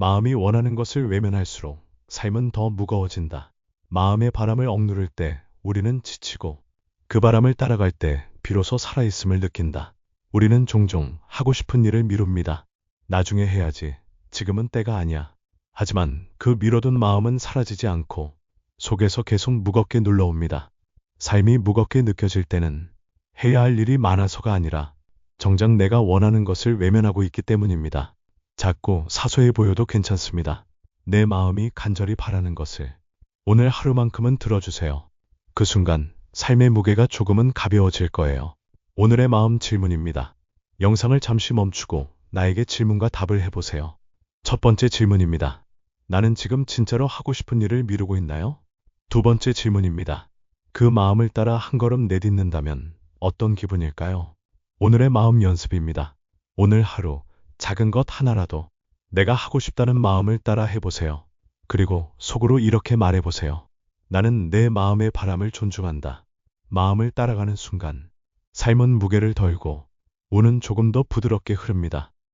마음이 원하는 것을 외면할수록 삶은 더 무거워진다. 마음의 바람을 억누를 때 우리는 지치고 그 바람을 따라갈 때 비로소 살아있음을 느낀다. 우리는 종종 하고 싶은 일을 미룹니다. 나중에 해야지. 지금은 때가 아니야. 하지만 그 미뤄둔 마음은 사라지지 않고 속에서 계속 무겁게 눌러옵니다. 삶이 무겁게 느껴질 때는 해야 할 일이 많아서가 아니라 정작 내가 원하는 것을 외면하고 있기 때문입니다. 작고 사소해 보여도 괜찮습니다. 내 마음이 간절히 바라는 것을 오늘 하루만큼은 들어주세요. 그 순간 삶의 무게가 조금은 가벼워질 거예요. 오늘의 마음 질문입니다. 영상을 잠시 멈추고 나에게 질문과 답을 해보세요. 첫 번째 질문입니다. 나는 지금 진짜로 하고 싶은 일을 미루고 있나요? 두 번째 질문입니다. 그 마음을 따라 한 걸음 내딛는다면 어떤 기분일까요? 오늘의 마음 연습입니다. 오늘 하루 작은 것 하나라도 내가 하고 싶다는 마음을 따라 해보세요. 그리고 속으로 이렇게 말해보세요. 나는 내 마음의 바람을 존중한다. 마음을 따라가는 순간 삶은 무게를 덜고 운은 조금 더 부드럽게 흐릅니다.